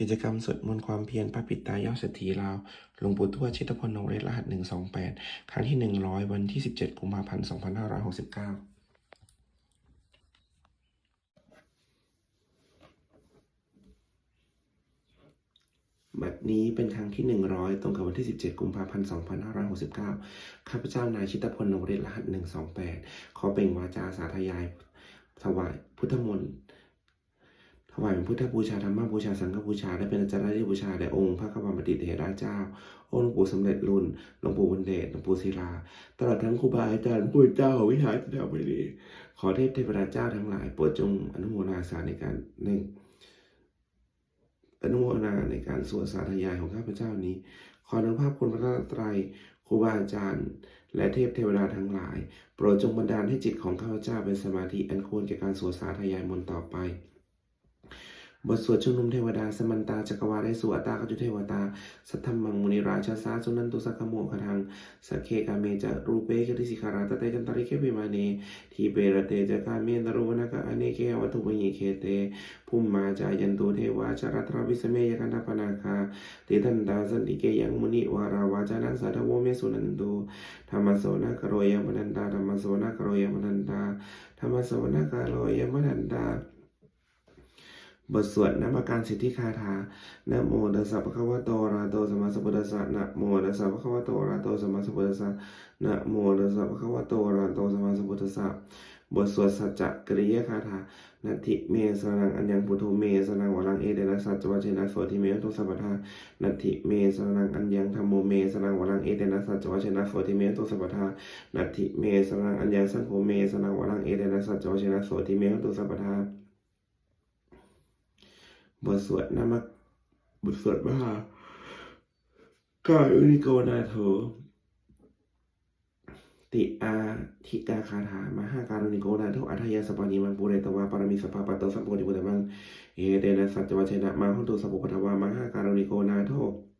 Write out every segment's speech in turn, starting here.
กิจกรรมสวดมนต์ความเพียรพระปิตายอดเศรษฐีลาวหลวงปู่ทวดชิตพลนงเรศรหัส 128 ครั้งที่ 100 วันที่ 17 กุมภาพันธ์ 2569บัดนี้เป็นครั้งที่ 100 ตรงกับวันที่ 17 กุมภาพันธ์ 2569 ข้าพเจ้านายชิตพลนวเรศรหัส 128 ขอเปล่งวาจาสาธยายถวายพุทธมนต์ ถวายเป็นพุทธบูชาธรรมบูชาสังฆบูชาและเป็นอาจารย์ที่บูชาแด่องค์พระกบาบัณฑิเถระเจ้า องค์หลวงปู่สำเร็จรุ่นหลวงปู่บุญเดชหลวงปู่ศิลาตลอดทั้งครูบาอาจารย์ผู้เจ้าวิหารแถวบดีขอเทพเทวดาเจ้าทั้งหลายโปรดจงอนุโมทนาสาในการในอนุโมทนาในการสวดสาธยายของข้าพเจ้านี้ ขออนุภาพคุณพระตรัยครูบาอาจารย์ และเทพเทวดาทั้งหลาย โปรดจงบันดาลให้จิตของข้าพเจ้าเป็นสมาธิอันควรแก่การสวดสาธยายมนต่อไป บทสวดชุมนุมเทวดา สมันตาจักรวาลได้สู่อัตตากจุเทวตา สัทธมมังมุนิราชาสาสุนันตุสักขโมคทังสักเคกาเมจะรูเปกติสิขาราตเตจันตริเคปิมาเนทีเปรเตจะกาเมนตรุวนาคอเนเควัตุปญิเคเตภุมมาจายันตุเทวาจารัตราวิสเมยกันตปนาคาติทันดาสันติเกยังมุนิวาราวาจานังสัทโวเมสุนันตุธรรมโสนกโรยมนันตาธรรมโสนกโรยมนันตาธรรมโสนกโรยมนันตา บทสวดนมัการสิทธิคาถานะโมตัสสะภะคะวะโตอะระหะโตสัมมาสัมพุทธัสสะนะโมตัสสะภะคะวะโตอะระหะโตสัมมาสัมพุทธัสสะนะโมตัสสะภะคะวะโตอะระหะโตสัมมาสัมพุทธัสสะบทสวดสัจจะกริยคาถานาทิเมสรังอัญญังพุทโธเมสรังวรังเอเดนะสัจจวัชนะโสติเมตุสัพพทานาทิเมสรังอัญญังธัมโมเมสรังวรังเอเดนะสัจจวัชนะโสติเมตุสัพพทานาทิเมสรังอัญญังสังโฆเมสรังวรังเอเดนะสัจจวัชนะโสติเมตุสัพพทา บทสวดนามกบทสวดมหากายอุนิโกนาโถติอาทิกาคาถามหาการุณิโกนาโทอัทยาสปานิมังปุเรตวาปารมิสภาปะโตสัมโพธิบุตมังเอเดนะสัจวัชนะมาหุตุสัพพุทธวามหาการุณิโกนาโทหิดายาสปปานินังปุเรตวาปารมิสภาปะโตสัมโพธิบุตมังเอเดนะสัจวัชนะมาหุตุสัพพุทธวามหาการุณิโกนาโทสุ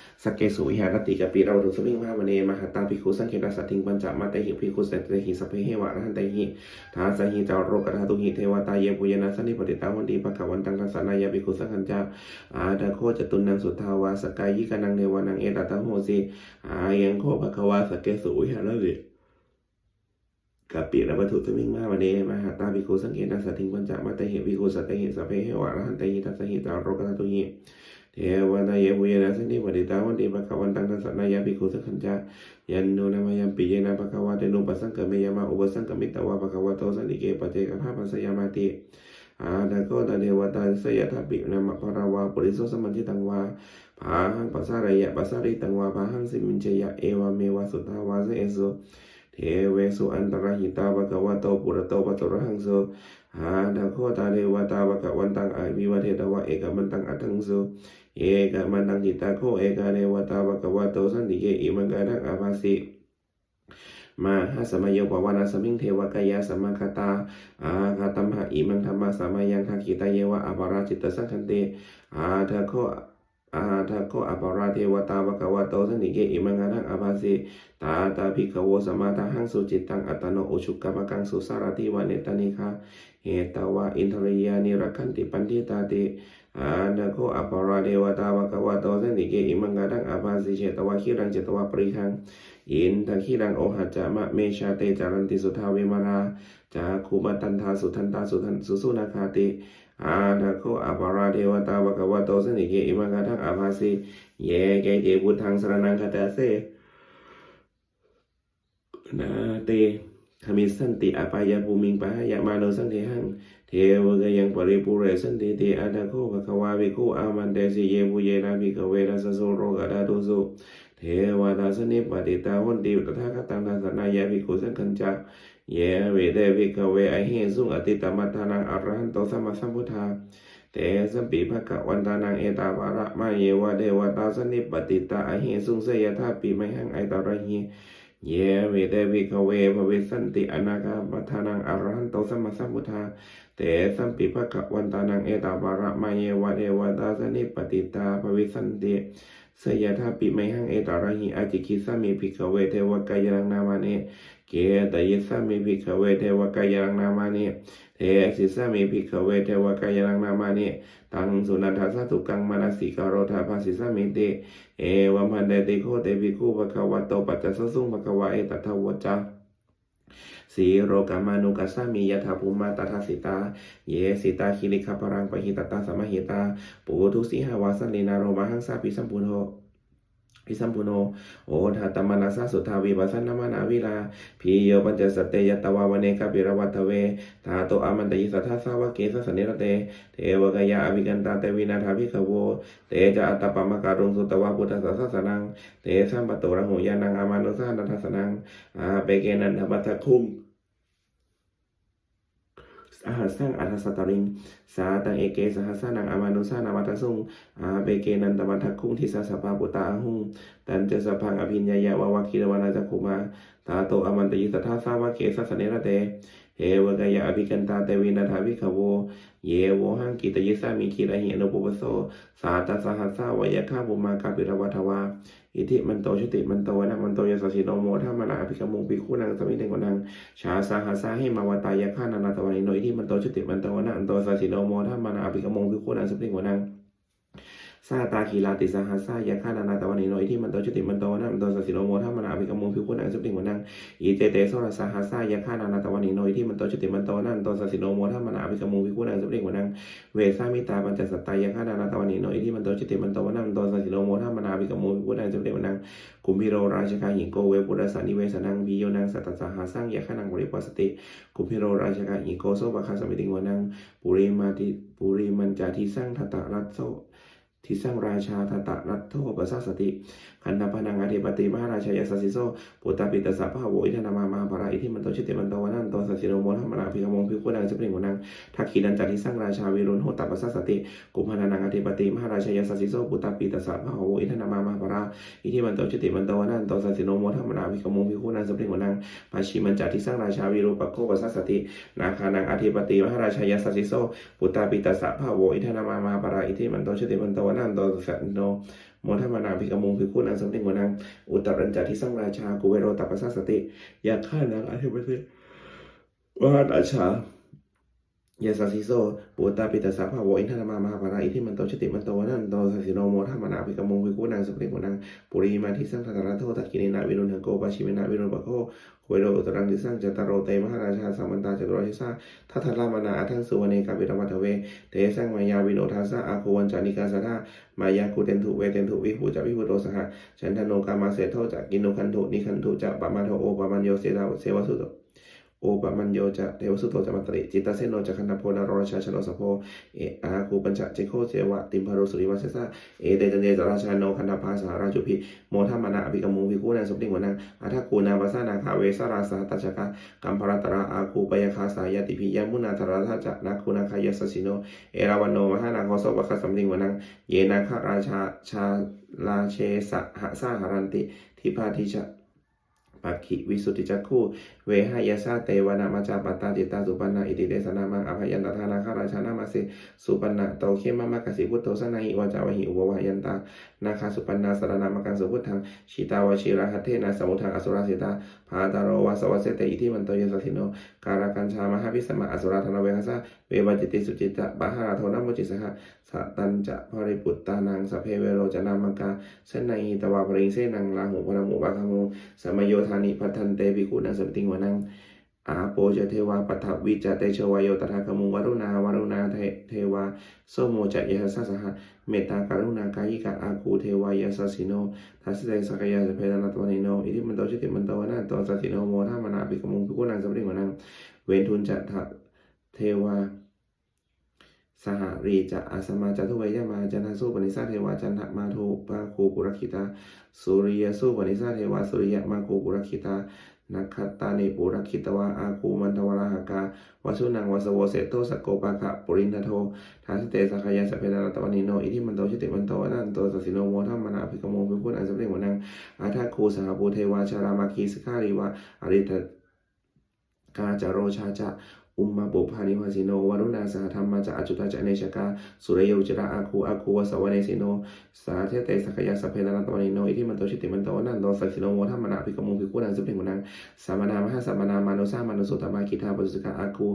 สกเกสุวิหารติกปีเราถุสมิงมหามเนมหาตาภิกขุสังเกตสัตถิงปัญจมาเตหิภิกขุสัตเตหิสัพเพเหวะระหันเตหิทาสหิจารโรกธาตุหิเทวตาเยปุยนาสันนิปติตาวันดีภควันตังทัสสนายาภิกขุสังขันจาอาดาโคจตุนังสุทาวาสกายิกานังเนวานังเอตตะโหสีอายังโคภควาสกเกสุวิหารติกปีระวัตุสมิงมหามเนมหาตาภิกขุสังเกตสัตถิงปัญจมาเตหิภิกขุสัตเตหิสัพเพเหวะระหันเตหิทัสสหิจารโรกธาตุหิ เทวตาเยปุยนาสันนิปติตาวันติปะคะวันตังทัสนายาภิกขุสังขัญจายันโนนามายัมปิเยนะปะคะวะเตโนปัสสังกะเมยามะอุปสังกะมิตวะปะคะวะโตสันนิเกปะเจกะภาปัสยามาติอาดาโกตะเทวตาสยทัปปินามะภราวาปุริโสสมันทิตังวาภาหังปัสสะระยะปัสสะริตังวาภาหังสิมินเจยะเอวะเมวะสุทธาวาสเอโสเทเวสุอันตรหิตาปะคะวะโตปุระโตปะโตระหังโสอาดาโกตะเทวตาปะคะวันตังอะวิวะเทตวะเอกมันตังอัตังโส เอกามันังจิตตาโคเอกาเนวตาภะคะวะโตสันติเกอิมังกาทังอาภาสิมาหัสมายโยปวานาสมิงเทวกายาสัมมาคตาอาคาตัมหะอิมังธรรมะสมายังคาคิตาเยวะอปาราจิตตสังคันเตอาทะโคอาทะโคอปาราเทวตาภะคะวะโตสันติเกอิมังกาทังอาภาสิตาตาภิกขโวสมมาตาหังสุจิตตังอัตโนอุชุกกปะกังสุสารติวะเนตานิคาเหตวะอินทริยานิรักขันติปันทิตาติ อาดาโคอปาราเดวตาวะกวะโตสันติเกอิมังกาดังอาภาสิเจตวะคิรังเจตวะปริคัง อินทะคิรังโอหัจจะมะเมชาเตจารันติสุทาเวมาราจาคุมาตันทาสุทันตาสุทันสุสุนาคาติอาดาโคอปาราเดวตาวะกวโตสันติเกอิมังกาดังอาภาสิเยเกเจพุทธังสรนังคาตาเสนาเต ขมิสันติอปายาภูมิงปะหายามาโนสังเทหัง เทวกยังปริปุเรสันติติอาดาโคภควาวิโคอามันเตสิเยปุเยนาภิกเวนัสสโสโรกะดาตุสุเทวตาสนิปติตาวันติตถาคตังทัสนายาภิกขุสังคัญจาเยเวเดภิกเวอหิสุงอติตมัตถานังอรหันโตสัมมาสัมพุทธาเตสัมปีภะคะวันตานังเอตาภาระมาเยวะเดวตาสนิปติตาอหิสุงเสยธาปีไม่หังไอตาระหิ เยเวเดวิกเวภเวสันติอนาคาปทานังอรหันโตสัมมาสัมพุทธาเตสัมปิภกวันตานังเอตาบาระมาเยวะเดวตาสนิปติตาภวิสันติเสยทาปิไมหังเอตาระหิอาจิคิสามีภิกขเวเทวกายังนามาเน เกตยิสามิภิกขเวเทวกายรังนามาเนเทสิสามิภิกขเวเทวกายรังนามาเนตังสุนันทาสตุกังมานสิกาโรธาภาสิสามิติเอวัมพันเดติโคเตภิกขุภควะโตปัจจสสุงภควะเอตทาวจาสีโรกามานุกัสสามียถาภูมาตถาสิตา เยสิตาคิริคาปรังปะหิตตาสมหิตา ปูทุสีหาวาสันลินาโรมาหังสาปิสัมปุโน พิสัมปุโน โอทัตตมนัสสะสุทาวิปัสสนามานาวิลาพีโยปัญจสตเตยตวาวเนกปิรวัตเวทาโตอามันตยิสัทธาสาวกเกสสเนรเต เทวกยาอภิกันตาเตวินาทาภิขโว เตจะอัตตปมการุงสุตวาพุทธสัสสนัง เตสัมปโตระหุยานังอามานุสานันทสนังอาเปเกนันทปัตคุม อาหารสร้างอัตสตริง สาตังเอเกสหัสานังอามานุสานามัตสุงอาเบเกนันตมันทักคุงทิสสะปาปุตตาหุงตันเจสพังอภิญญายาวาวาคิรวานาจักขุมา ตาโตอมันตยิสทาสาวะเกสัสเนระเต เฮวกายาอภิกันตาเตวินาทาวิขโว เยโวหังกิตยิสามิคิระเหนุปุปโส สาตสหัสสาวายคาบุมากาปิรวัทวา อิทิมันโตชติมันโตนะมันโตยสสิโนโมธรรมนาอภิกมุงปิคุนังสมิเตงกนัง ชาสหาสาให้มาวตายาฆานานาตวันิโนอิที่มันโตชุติมันโตวนะอันโตสสิโนโมทัมมานาอภิกมงพิโคนังสปริงวนัง ซาตาคีลาติสหาสายาฆานานาตวันนิโนอิที่มันโตชุติมันโตนะอันโตสาสิโนโมทัมมนาภิกมงพิโคนังสปริงวนังอีเตเตโซรสหาสายาฆานานาตวันนิโนอิที่มันโตชุติมันโตนะอันโตสาสิโนโมทัมมนาภิกมงพิโคนังสปริงวนังเวสามิตาปัญจสัตตายาฆานานาตวันนิโนอิที่มันโตชุติมันโตนะอันโตสาสิโนโมทัมมนาภิกมงพิโคนังสปริงวนังกุมพิโรราชกาหิงโกเวปุรสานิเวสนังวิโยนังสัตตสหาสร้างยะขนังบริปัสสติกุมพิโรราชกาหิงโกโซบะคาสมิติงวนังปุริมาติปุริมันจาทิสร้างทัตตรัตโซ ทิสร้างราชาทัตตรัตโทปัสสสติขันธพนังอธิปติมหาราชายสัสสิโซปุตตาปิตสสะพะโวอิทนามามหาภาราอิทิมันโตชิติมันโตวนันโตสัสสิโนโมทัมมนาภิกมงภิกขุนังสปริงวนังทักขีนันจาทิสร้างราชาวิรุณโหตปัสสสติกุมภานังอธิปติมหาราชายสัสสิโซปุตตาปิตสสะพะโวอิทนามามาภาราอิทิมันโตชิติมันโตวนันโตสัสสิโนโมทัมมนาวิกมงพิคุนันสปริงวนังปาชิมันจาทิสร้างราชาวิรูปโคปัสสสตินาคานังอธิปติมหาราชายสัสสิโซปุตตาปิตสสะภาโวอิทนามามาปาราอิทิมันโตชิติมันโตวนันโตสัสสิโนโมทัมานาพิกมงคือคู่นันสปริงวนังอุตรัญจาที่สร้างราชากุเวโรตัปปัสสสติยาฆ่านังอธิปติมหาราชา ยาสาสิโซปุตตาปิตสสะภาวอินทนามามหาภาราอิทิมันโตชติมันโตนันโตสัสสิโนโมทัมมนาภิกมงภิกุนังสุปริโกนังปุริมาทิสังทัตตะระโทตักกินินาวิรุณหโกปาชิเมนาวิรุณปะโคโคเวโรตรังทิสังจัตารโรเตมหาราชาสัมมันตาจัตุรทิสาทัทธรามานาอัทังสุวเนกาปิรวัตเวเตสังมายาวิโนทาสะอาโควันจานิกาสทามายาคูเตนถุเวเตนถุวิภูจะวิภูโตสหะฉันทโนกามาเสโทจะกินโนคันถุนิคันถุจะปะมาโทโอปะมันโยเสดาเสวสุต โอปะมันโยจะเทวสุโตจะมัตติจิตตเสโนจะคันธโพนารราชาชโนสโพเออาคูปัญจเจโคเจวะติมพารุสุริวัสสะเอเตจันเนจราชาโนคันธภาสาราจุพิโมทัมมานาอภิกมุงพิคูนันสมติงวนังอาทาคูนาวัสานาคาเวสราสาตัจกะกัมภรตระอาคูปยคาสายติพิยมุนาธราทาจะนาคูนาคายสสิโนเอราวันโนมหานาโคสวะคสัมติงวนังเยนาคราชาชาลาเชสหะสาหารันติทิพาทิชะปักขิวิสุทธิจักขุ เวหายาสาเตวนามาจาปตาจิตตาสุปันนาอิติเดสนามังอภยันตทานาคาราชานามาเสสุปันนาโตเขมามะกสิพุทโธสนาหิวาจาวหิอุปวายันตานาคาสุปันนาสารนามังกังสุพุทธังชิตาวชิระหัตเทนาสมุทังอสุราสิตาภาตารโรวาสวัสเสตอิทิมันโตยสัสิโนการากัญชามหาพิสมะอสุราธนเวหัสะเววจิติสุจิตะบาหาโทนัมมุจิสหะสะตันจะภริปุตตานังสเพเวโรจนามังกาเสนัยตวาปริงเสนังลาหุพนมุบาคังโมสมโยธานิพัทันเตภิกุนังสมติงวนังอาโปจะเทวาปัทวิจเตชวายโยตถาคมุงวรุณาวรุณาเทวาโสโมจะยะสัสหะเมตตาการุณากายิกาอาคูเทวายาสัสิโนทัสสิเตสกยาสเพดานัตวานิโนอิทิมันโตชิติมันโตวนาโตสัสสิโนโมทามนาปิกมุงภิกุนังสัมติงวนังเวนทุนจะทะเทวา สหรีจะอาสมาจัตุเวยมาจันทสุปนิสาเทวาจันทมาโทปาโคปุรคิตา สุริยสุปนิสาเทวาสุริยมาโคปุรคิตานักขตาเนปุรคิตวาอาคูมันทวราหกาวสุนังวสโวเสโตสโกปะคะปุรินทโททัสเตสักยาสเพดานตวานิโนอิทิมันโตชิติมันโตนันโตสัสิโนโมทัมมนาภิกโมภิพุทธอันสำเร็จวนังอาทาคูสหภูเทวาชารามาคีสขาริวะอริตกาจโรชาจะ อุมมาปุพานิวาสิโนวารุณาสหธรรมาจะอจุตาจะเนชกาสุรยุจระอาคูอาคูวสวเนสิโน สาเทเตสักยาสเพนันตวานิโนอิทิมันโตชิติมันโตนันโตสักสิโนโมทัมมนาภิกมุงภิกขุนังสุเพ่งมุนังสามนามหาสัมนามานุสามานุสุตมาคิทาปุสกาอาคู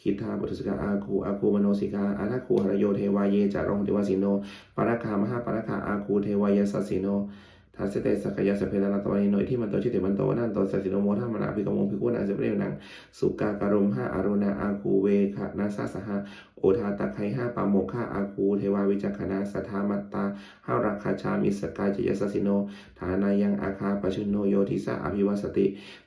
คิทาปุสกาอาคูอาคูมโนสิกาอาทัคูหรโยเทวายเยจารองเทวาสิโนปารคามหาปารคาอาคูเทวายสัสสิโน ทัสเตสักยาสเพนันตวานิโนอิทิมันโตชิติมันโตนันโตสัสิโนโมทัมมนาภิกมงภิกุนังสุเพ่งมุนังสุกาการุมหาอารุณาอาคูเวคะนาสาสหะอทาตะไคห้าปาโมฆะอาคูเทวาวิจักขณาสัทธามัตตาห้ารักขาชามิสกายจยสสิโน ฐานายังอาคาปชุนโนโยทิสาอภิวัสติ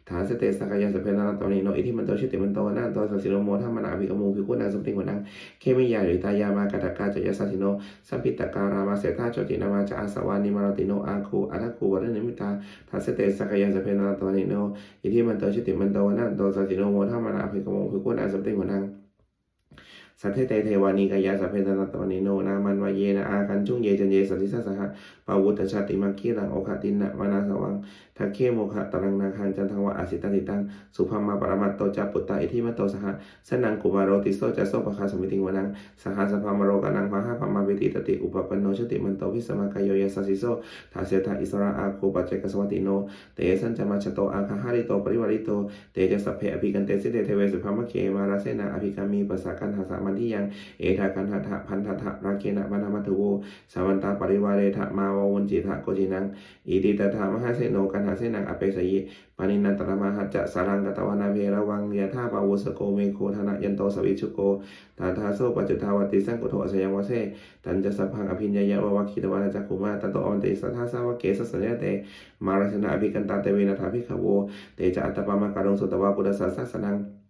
ฐานสเตสักยาสเพนาตอนิโนอิทิมันโตชิติมันโตนันโตสัสสิโนโมทัมมนาภิกมูภิกุณาสมติงวนังเคมิยาหรือตายามากตกาจยสสิโนสัมพิตการามาเสธาโจตินามาจอาสวานิมารติโนอาคูอาทัคคูวรนิมิตาทัสเตสักยาสเพนาตอนิโนอิทิมันโตชิติมันโตนันโตสัสสิโนโมทัมมนาภิกมูภิกุณาสมติงวนัง สัทเทเตเทวานีกายาสัพเพนัตตวนิโนนามันวายเยนะอาคันจุงเยจันเยสัติสัสหะปาวุตชาติมังคีรังโอคตินนะวนาสวังทักเคโมคะตรังนาคันจันทังวะอาสิตติตังสุภามาปรมัตโตจัปุตตาอิทิมัตโตสหะสนังกุมารโรติโสจัสโสปะคาสมิติงวนังสหสภามโรกานังพาหะพมาเวติตติอุปปันโนชติมันโตวิสมากายโยยัสสสิโสทาเสทาอิสระอาโคปัจเจกสวัติโนเตสัญจมาชโตอาคาหาริโตปริวาริโตเตจะสัพเพอภิกันเตสิเตเทเวสุภามะเคมาราเสนาอภิกามีปัสสะกันหาสามันที่ยังเอทากันหะทะพันธะทะราเคนะวนามัตถุโวสาวันตาปริวาเรทะมาวาวนจิทะโกจินังอิติตถามหาเสโนกันหาเสนังอเปสยิปานินันตระมหัจจะสารังกตวนาเพระวังยะธาปาวุสโกเมโคธนะยันโตสวิชุโกตาทาโซปัจจุทาวติสังกุโทสยังวะเสตันจะสัพพังอภิญญายะวะวะคิตวานะจักขุมาตันโตอวันติสัทธาสาวะเกสสะเนเตมาราชนะอภิกันตาเตเวนะทาภิกขโวเตจะอัตตปามาการงสุตวาปุตตะสัสสะนัง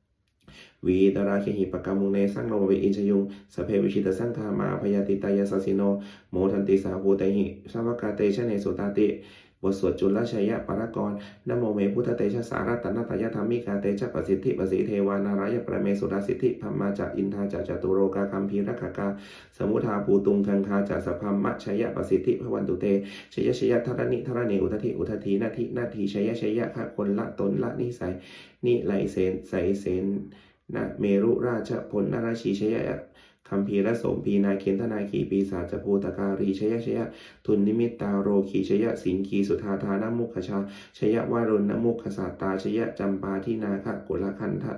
วีตราเคหิปกามุงเนสังโลเวอินชยุงสเพวิชิตสังฆามาพยาติตายาสสิโนโมทันติสาภูเตหิสาวกาเตชะเนสุตาติบทสวดจุลชัยะปรากรนโมเมพุทธเตชะสารัตนาตยธรรมิกาเตชะปสิทธิปสิเทวานารายประเมสุดาสิทธิพัมมาจะอินทาจะจตุโรกาคัมพีรักขกา สมุทาภูตุงคังคาจะสพัมมะชยะปสิทธิพวันตุเตชยชยะธรณิธรณีอุทธิอุทธีนาทินาทีชยชยะคะคนละตนละนิสัยนิไลเสนใสเสน นะเมรุราชพลนราชีชยะคัมภีรสมพีนาเคนธนาขีปีศาจภูตการีชยะชยะ ทุนนิมิตตาโรขีชยะ สิงคีสุธาทานมุขชา ชยะวารุณมุขสาตาชยะจำปาที่นาคะกุลคันทะ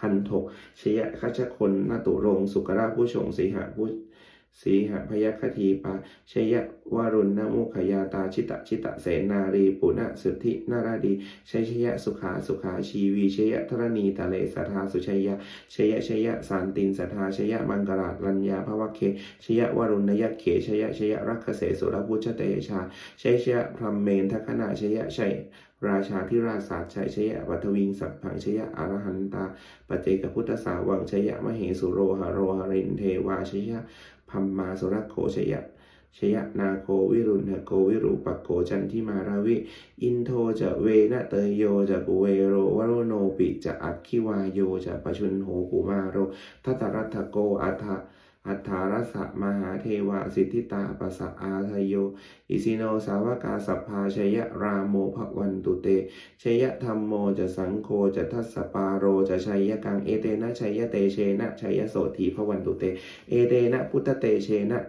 คันถกชยะคัชคนนาตุรงสุกราผู้ชงสีหะผู้ สีหพยคทีปาชยะวารุณนมุขยาตาชิตะชิตะเสนารีปุณะสุทธินาราดีชัยชยะสุขาสุขาชีวีชยะธรณีตะเลสัทธาสุชัยยะชยะชยะสานตินสัทธาชยะมังกราลัญญาภวะเคชยะวรุณยะเขชยะชยะรักเสสุรพุชเตชาชยชยะพรหมเมนทคณะชยะชัยราชาธิราชศาสตร์ชัยชยะวัทวิงสัพพังชยะอรหันตาปเจกพุทธสาวังชยะมเหสุโรหโรหรินเทวาชยะ พัมมาสุรโคชยะชยนาโควิรุณโกวิรูปโกจันทิมาราวิ อินโทจะเวนะเตยโยจะกุเวโรวโรโนปิจะอักขิวายโยจะปชุนโหกุมาโรทัตรัตโกอัฏฐ อัฏฐารสะมหาเทวะสิทธิตาปัสสะอาทโย อิสิโนสาวกาสัพพาชยะรามโมภวันตุเตชยธรรมโมจะสังโฆจะทัสสปาโรจะชัยยกังเอเตนะชัยเตเชนะชัยโสถีภวันตุเต เอเตนะพุทธเตเชนะ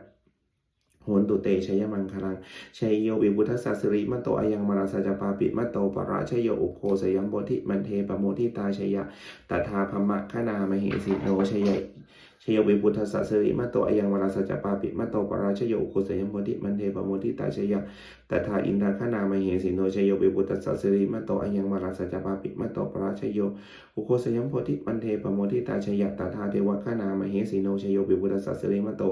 โหนตุเตชยมังคลังชัยโยวิบุทัสสะสิริมะโตอายังมราสจปาปิมะโตปราชยโยอุโคสยัมโบธิมันเทปโมทิตาชยะตถาพมะคณามเหสิโนชย ชยวิบุทัสสะสิริมะโตอายังมราสจปาปิมะโตปราชโยอุโคสยมโบธิมันเทปโมทิตาชยะตถาอินทาคณามเหสิโนชยวิบุทัสสะสิริมะโตอายังมราสจปาปิมะโตปราชโยอุโคสยมโพธิมันเทปโมทิตาชยะตถาเทวะคณามเหสิโนชยวิบุทัสสะสิริมะโต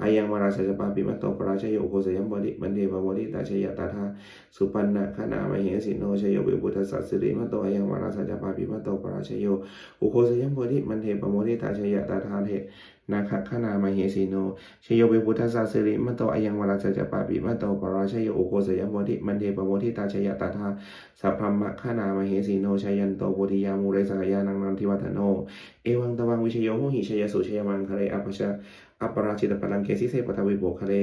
อายังมาราชจปาปิมัตโตปราชโยโคสยัมบดิมันเดปโมทิตาชยตาธาสุปันนะขณามเหสิโนชโยวิบุตสัสสิริมัตโตอายังมาราชจปาปิมัตโตปราชโยอุโคสยัมบดิมันเทปโมทิตาชยตาธาเทนาคขณามเฮสิโนชโยวิบุตสัสสิริมัตโตอายังวราชจปาปิมัตโตปราชโยโอโกสยามบดิมันเทปโมทิตาชยตาธาสัพพมะขณามเฮสิโนชยันโตโพธิยามูเรสกยานังนันทิวัฒโน เอวังตวังวิชโยหุหิชยสุชยมังคะเรอภชา อัปปราชิตปรังเกสิเสปทวิโบคะเล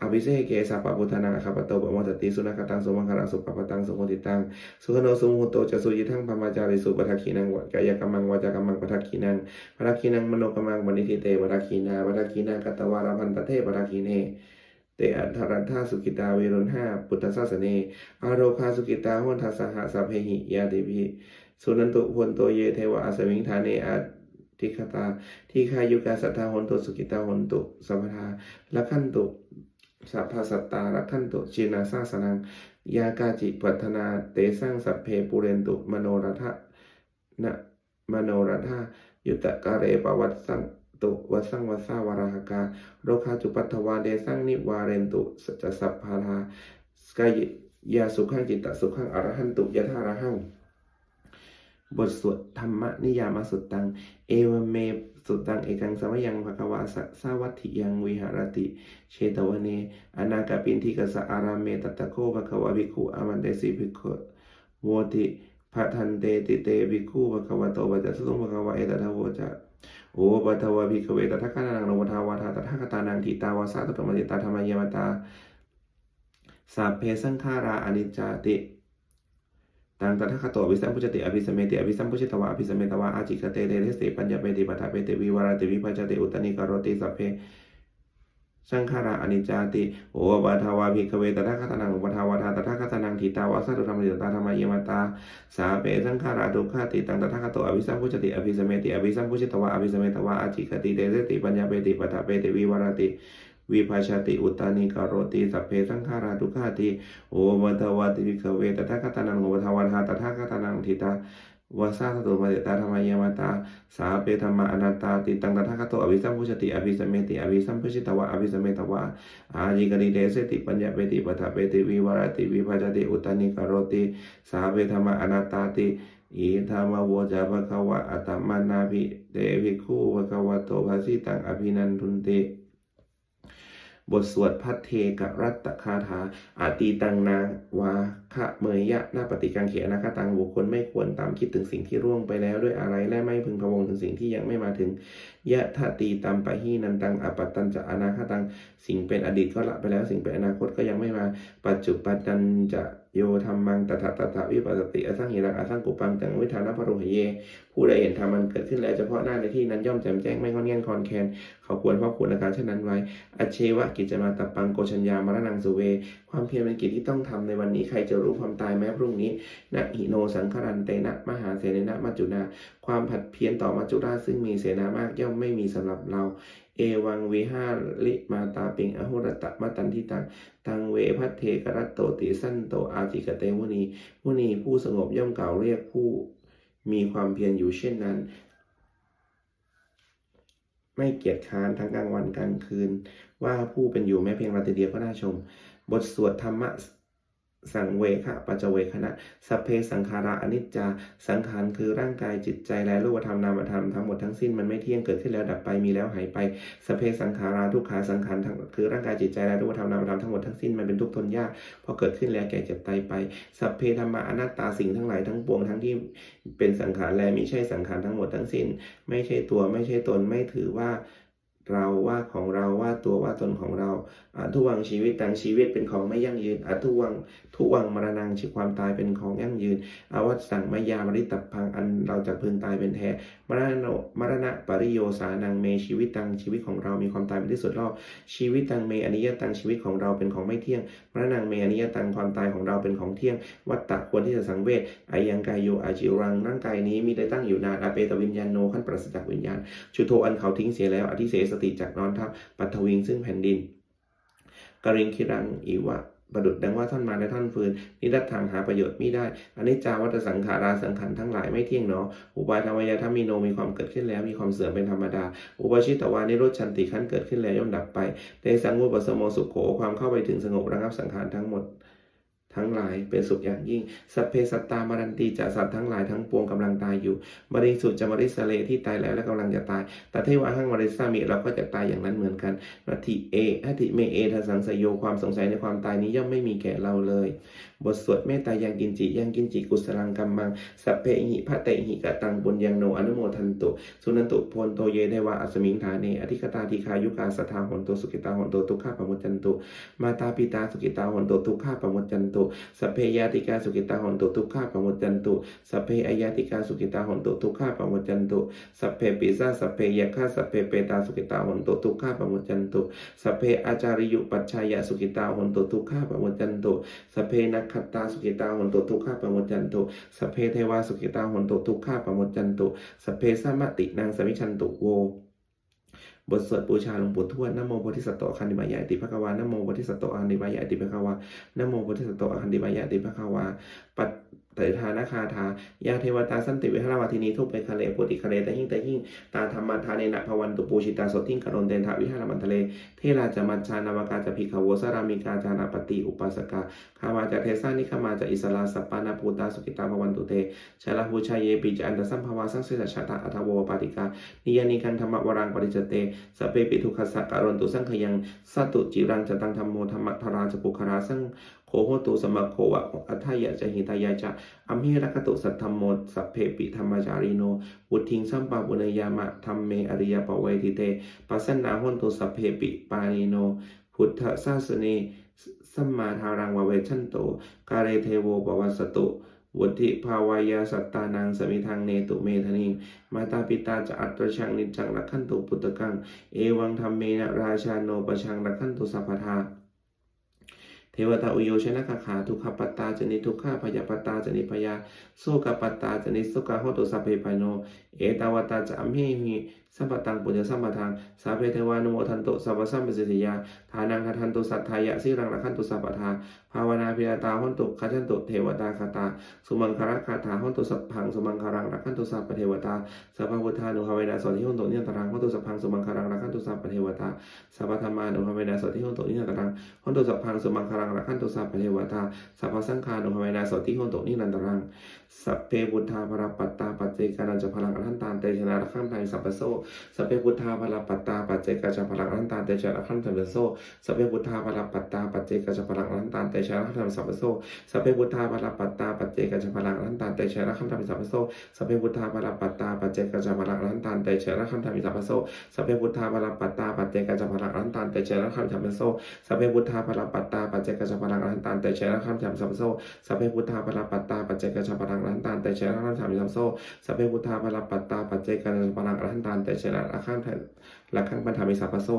อภิเสกเกสัพปะพุทธานังอคาปโตปะโมตติสุนัขตังสมังคลังสุปปะตังสมุติตังสุขโนสุมุโตจะสุยิทังปมาจาริสุปทักขีนังวะกายกรรมังวาจากรรมังปทักขีนังปทักขีนังมโนกรรมังปณิทิเตปทักขีนาปทักขีนากัตวารพันตเทปทักขีเนเตอัทรันธาสุกิตาเวรุณห้าพุทธศาสเนอารโรคาสุกิตาหุนทัสสหสัพเพหิยาเดวิสุนันตุพนโตเยเทวะอสวิงธาเนอา ทิคตาที่คายุกาสัทธาหนตุสุกิตาหนตุสัมปทาละขันตุสัพพสัตตาละขันตุจีนาสาสนัง ยากาจิปัฒนาเตสร้างสัพเพปุเรนตุมโนรัทะนะมโนรัทะยุตตะกะเรปวัตสันตุวัสสังวัสาวาราหกาโรคาจุปัตถวาเดสังนิวาเรนตุสัจสัพพาราสกายยาสุขังจิตตสุขังอรหันตุยะธารหัง บทสวดธรรมนิยามสุตตัง เอวเมสุตตังเอกังสมยังภควาสสาวัตถิยังวิหารติเชตวเนอนาคปินทิกสะอารามเมตตะโคภควาภิกขุอามันเตสิภิกขุโวติพัทันเตติเตภิกขุภควโตวัจจสุงภควาเอตทะโวจะโอปัทวะภิกขเวตถาคตานังโนวทาวาทาตถาคตานังทิตาวาสาตตมติตาธรรมยมตาสัพเพสังขาราอนิจจติ ตังตถาคตโตอภิสัมพุจติอภิสมเมติอภิสัมพุชิตวะอภิสมเมตวะอาจิกเตเตเทสติปัญญาเปติปัฏฐาเปติวิวารติวิภัจติอุตตนิกโรติสัพเพสังขาราอนิจจาติโอปทาวาภิกขเวตถาคตานังอุปทาวาทาตถาคตานังทิตาวาสาตุธรรมติตาธรรมเยมตาสาเปสังขาราทุกขาติตังตถาคตตอภิสัมพุจติอภิสมเมติอภิสัมพุชิตวะอภิสมเมตวะอาจิกติเตเสติปัญญาเปติปัฏฐาเปติวิวารติ วิภาชติอุตตานิกโรติสัพเพสังขาราทุกขาติโอมัตวาติวิกขเวตถาคตานังอุปทาวาทาตถาคตานังทิตาวาสาสตุมาเตตาธรรมยมตา สาเปธรรมอนัตตา ติตังตถาคตอภิสัมพุชติอภิสมเมติอภิสัมพุชิตวะอภิสมเมตวะอาจิกริเตเสติปัญญาเปติปัฏฐาเปติวิวารติวิภาชติอุตตานิกโรติ สาเปธรรมอนัตตาติอิธรรมโวจาภควะอัตมานาภิเตภิกขุภควะโตภาสิตังอภินันทุนเต บทสวดพัทเทกรัตตคาถาอาตีตังนาวาคะเมยยะนาปฏิกังเขนาคตังบุคคลไม่ควรตามคิดถึงสิ่งที่ร่วงไปแล้วด้วยอะไรและไม่พึงพะวงถึงสิ่งที่ยังไม่มาถึง ยะทะตีตามปะหีนันตังอปัตตันจะอนาคตัง สิ่งเป็นอดีตก็ละไปแล้วสิ่งเป็นอนาคตก็ยังไม่มา ปัจจุปันตันจะโยธรรมังตถาตถาวิปัสสติอสังหิรังอสังกุปังตังวิธานพโรหเย ผู้ใดเห็นธรรมมันเกิดขึ้นแล้วเฉพาะหน้าในที่นั้นย่อมแจ่มแจ้งไม่งอนแง่นคอนแคนเขาควรเพราะควรอาการเช่นนั้นไว้อเชวะกิจมาตปังโกชัญญามรณังสุเว ความเพียรเป็นกิจที่ต้องทำในวันนี้ใครจะรู้ความตายแม้พรุ่งนี้นะหิโนสังครันเตนะ มหาเสนนะมัจจุนาความผัดเพี้ยนต่อมัจจุราชซึ่งมีเสนามากย่อมไม่มีสำหรับเราเอวังวิหาลิมาตาปิงอโหรตะมตันทิตังตังเวพัทเทกรัตโตติสั้นโตอาจิกเตมุนีมุนีผู้สงบย่อมกล่าวเรียกผู้ มีความเพียรอยู่เช่นนั้น ไม่เกียจค้านทั้งกลางวันกลางคืน ว่าผู้เป็นอยู่แม้เพียงราตรีเดียวก็น่าชม บทสวดธรรมะ สังเวคะปัจเวคณะสัพเพสังขาราอนิจจา สังขารคือร่างกายจิตใจและรูปธรรมนามธรรมทั้งหมดทั้งสิ้นมันไม่เที่ยงเกิดขึ้นแล้วดับไปมีแล้วหายไปสัพเพสังขาราทุกขาสังขารทั้งคือร่างกายจิตใจและรูปธรรมนามธรรมทั้งหมดทั้งสิ้นมันเป็นทุกข์ทนยากพอเกิดขึ้นแล้วแก่เจ็บตายไปสัพเพธรรมะอนัตตาสิ่งทั้งหลายทั้งปวงทั้งที่เป็นสังขารและมิใช่สังขารทั้งหมดทั้งสิ้น ไม่ใช่ตัวไม่ใช่ตนไม่ถือว่า เราว่าของเราว่าตัวว่าตนของเราอทุวังชีวิตตังชีวิตเป็นของไม่ยั่งยืนอทุวังทุวังมรณงชีความตายเป็นของยั่งยืนอวัตสังมายามริตับพังอันเราจะพึงตายเป็นแท้มรณะมรณะปริโยสานังเมชีวิตตังชีวิตของเรามีความตายเป็นที่สุดรอบชีวิตตังเมอนิยตังชีวิตของเราเป็นของไม่เที่ยงมรณงเมอนิยตังความตายของเราเป็นของเที่ยง วัตตะควรที่จะสังเวชอายังกายโยอาจิรังร่างกายนี้มีได้ตั้งอยู่นานอาเปตวิญญาณโนขั้นปราศจากวิญญาณชุโทอันเขาทิ้งเสียแล้วอธิเสสติจากนอนทับปัทวิงซึ่งแผ่นดิน กริงคิรังอีวะประดุดดังว่าท่อนมาและท่อนฟืนนิรัตถังหาประโยชน์ไมิได้อันิจจาวัตสังขาราสังขารทั้งหลายไม่เที่ยงหนออุปาทวายธรรมิโนมีความเกิดขึ้นแล้วมีความเสื่อมเป็นธรรมดา อุปชิตวานิโรธชันติขั้นเกิดขึ้นแล้วย่อมดับไปเตสังวุปสมโมสุโขความเข้าไปถึงสงบระงับสังขารทั้งหมด ทั้งหลายเป็นสุขอย่างยิ่ง สัพเพสัตตามรันตีจะสัตว์ทั้งหลายทั้งปวงกำลังตายอยู่ มริสุจะมริสเลที่ตายแล้วและกำลังจะตาย แต่เทวะหังมริสามิเราก็จะตายอย่างนั้นเหมือนกันนาทิเออติเมเอทสังสยโยความสงสัยในความตายนี้ย่อมไม่มีแก่เราเลย บทสวดเมตตายังกินจิยังกินจิกุศลังกัมมังสัพเพหิพระเตหิกะตังบุญยังโนอนุโมทันตุสุนันตุโพนโตเยเดวะอัสมิงฐาเนอธิกตาทีคายุกาสทาหนโตสุกิตาหนโตทุกขาปมุจจันตุมาตาปิตาสุกิตาหนโตทุกขาปมุจจันตุสัพเพยาติกาสุกิตาหนโตทุกขาปมุจจันตุสัพเพอายาติกาสุกิตาหนโตทุกขาปมุจจันตุสัพเพปิซาสัพเพยคาสัพเพเปตาสุกิตาหนโตทุกขาปมุจจันตุสัพเพอาจาริยุปัจชายสุกิตาหนโตทุกขาปมุจจันตุสัพเพนักขตตาสุกิตาหนตุทุกขาปมุจจันตุสเพเทวาสุกิตาหนตุทุกขาปมุจจันตุสเพสัมมตินางสมิชันตุโวบทสวดบูชาหลวงปู่ทวดนโมโพธิสัตว์โตอคันติมายาติภควานโมโพธิสัตว์โตอคันติมายาติภควานโมโพธิสัตว์โตอคันติมายาติภควาปัต เตทานาคาทายาเทวตาสันติวิหารวาทินีทุกไปคะเลปุติคะเลแต่ยิ่งแต่ยิ่งตาธรรมทาเนนะภวันตุปูชิตาสดทิ้งกรณเดนทาวิหารมันทะเล เทราจมัญชานาวกาจะพิขโวสรามิกาจานาปฏิอุปัสกาขาวาจะเทสานิขมาจะอิสลาสปานาภูตาสุกิตาภวันตุเตชาลาภูชายเยปิจันตสัมภวาสังเสสชาตาอัทโวปาติกานิยานิกันธรรมวรังปริจเตสเปปิทุขสักการนตุสังขยังสัตตุจิรังจตังธรรมโมธรรมทาราจปุคาราสัง โหตุสมะโควะอัฏฐายะจะหิตายะจะอัมหิรักตุสัทธรรมโมสัพเพปิธรรมจาริโนวุทิงสัมปะบุญญามะธรรมเมอริยปเวทิเตปัสสนาหุนตุสัพเพปิปานิโนพุทธศาสเนสัมมาทารังวเวชันโตกาเรเทโวปวัสสตุวุธิภาวายาสัตตานังสมิทังเนตุเมธนิงมาตาปิตาจะอัตรชังนิจจังรักขันตุปุตตะกัง เอวังธรรมเมนะราชาโนปชังรักขันตุสัพพทา เทวตาอุโยชนะคาขาทุกขปัตตาจนิทุกขาพยาปัตตาจนิพยาโสกปัตตาจนิสุกาโหตุสัพเพปโน เอตาวตาจะอัมเหหิสัมปตังปุญญสัมปทังสาเพเทวานุโมทันตุสัพพสัมปสิทธิยาทานังคทันตุสัทธายะสิรังรักขันตุสัพพทาภาวนาพิยตาหุนตุคัจันตุเทวตาคาตา สุมังคารัคาถาหุนตุสัพพังสุมังคารังรักขันตุสัพพเทวตาสัพพพุทธานุภาเวนะสติหุนตุนิยตรังหุนตุสัพพังสุมังคารังรักขันตุสัพพเทวตาสัพพธรรมานุภาเวนะสติหุนตุนิยตรังหุนตุสัพพังสุมังคารังรักขันตุสัพเทวตาสัพพสังฆานุภาเวนะสติหุนตุนิรันตรังสัพเพพุทธาภรปัตตาปัจเจกานันจะพลังอรันตานเตชนะรักขันตังสัพพโสสัพเพพุทธาภรปัตตาปัจเจกาจะพลังอรันตานเตชนะรักขันตังโสสัพเพพุทธาภรปัตตาปัจเจกาจะพลังอรันตานเตชนะรักขันตังสัพพโสสัพเพพุทธาภรปัตตาปัจเจกาจะพลังอรันตานเตชนะรักขันตังสัพพโสสัพเพพุทธาภรปัตตาปัจเจกาจะพลังอรันตานเตชนะรักขันตังสัพพโสสัพเพพุทธาภรปัตตาปัจเจกาจะพลังอรันตานเตชนะรักขันตังสัพพโสสัพเพพุทธาภรปัตตาปัจเจกาจะพลังอรหันตานแตชนะรักขันตัมสัมโซสัพเพพุทธาภรปัตตาปัจเจกัจะพลังอรหันตานแตชนะรักขันตัมสัมโซสัพเพพุทธาภรปัตตาปัจเจกัจะพลังอรหันตานแตชนะรักขันตังรักขันปัญธามิสัพพโซ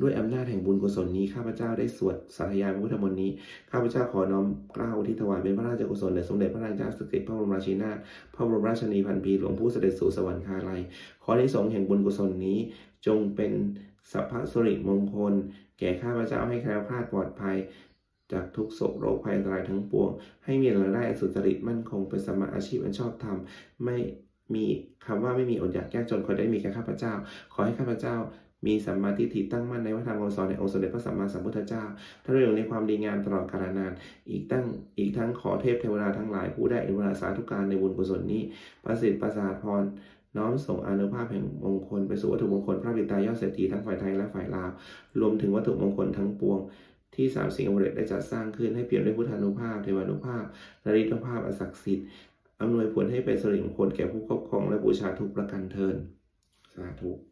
ด้วยอำนาจแห่งบุญกุศลนี้ข้าพเจ้าได้สวดสาธยายพระพุทธมนต์นี้ข้าพเจ้าขอน้อมเกล้าอุที่ถวายเป็นพระราชกุศลแด่สมเด็จพระนางเจ้าสิริพระบรมราชินีนาถพระบรมราชินีพันปีหลวงผู้เสด็จสู่สวรรคาลัยขอในสงแห่งบุญกุศลนี้ จงเป็นสัพพสุริมงคล แก่ข้าพเจ้าให้แคล้วคลาดปลอดภัย จากทุกโศกโรคภัยอันตรายทั้งปวง ให้มีรายได้สุจริตมั่นคงเป็นสมมาอาชีพอันชอบธรรมไม่มีคำว่าไม่มีอดอยากยากจนขอได้มีแก่ข้าพเจ้า ขอให้ข้าพเจ้า มีสัมมาทิฏฐิตั้งมั่นในวัฒนธรรมคำสอนในองค์สมเด็จพระสัมมาสัมพุทธเจ้าท่านอยู่ในความดีงามตลอดกาลนาน อีกตั้งอีกทั้งขอเทพเทวดาทั้งหลายผู้ได้อินวราสาธุการในบุญกุศลนี้ ประสิทธิ์ประสาทพรน้อมส่งอนุภาพแห่งมงคลไปสู่วัตถุมงคลพระบิดายอดเศรษฐีทั้งฝ่ายไทยและฝ่ายลาว รวมถึงวัตถุมงคลทั้งปวง ที่สามสิ่งอมฤตได้จัดสร้างขึ้นให้เปี่ยมด้วยพุทธานุภาพเทวานุภาพและฤทธานุภาพอันศักดิ์สิทธิ์อำนวยผลให้เป็นสิริมงคลแก่ผู้ครอบครองและบูชาทุกประการเทินสาธุ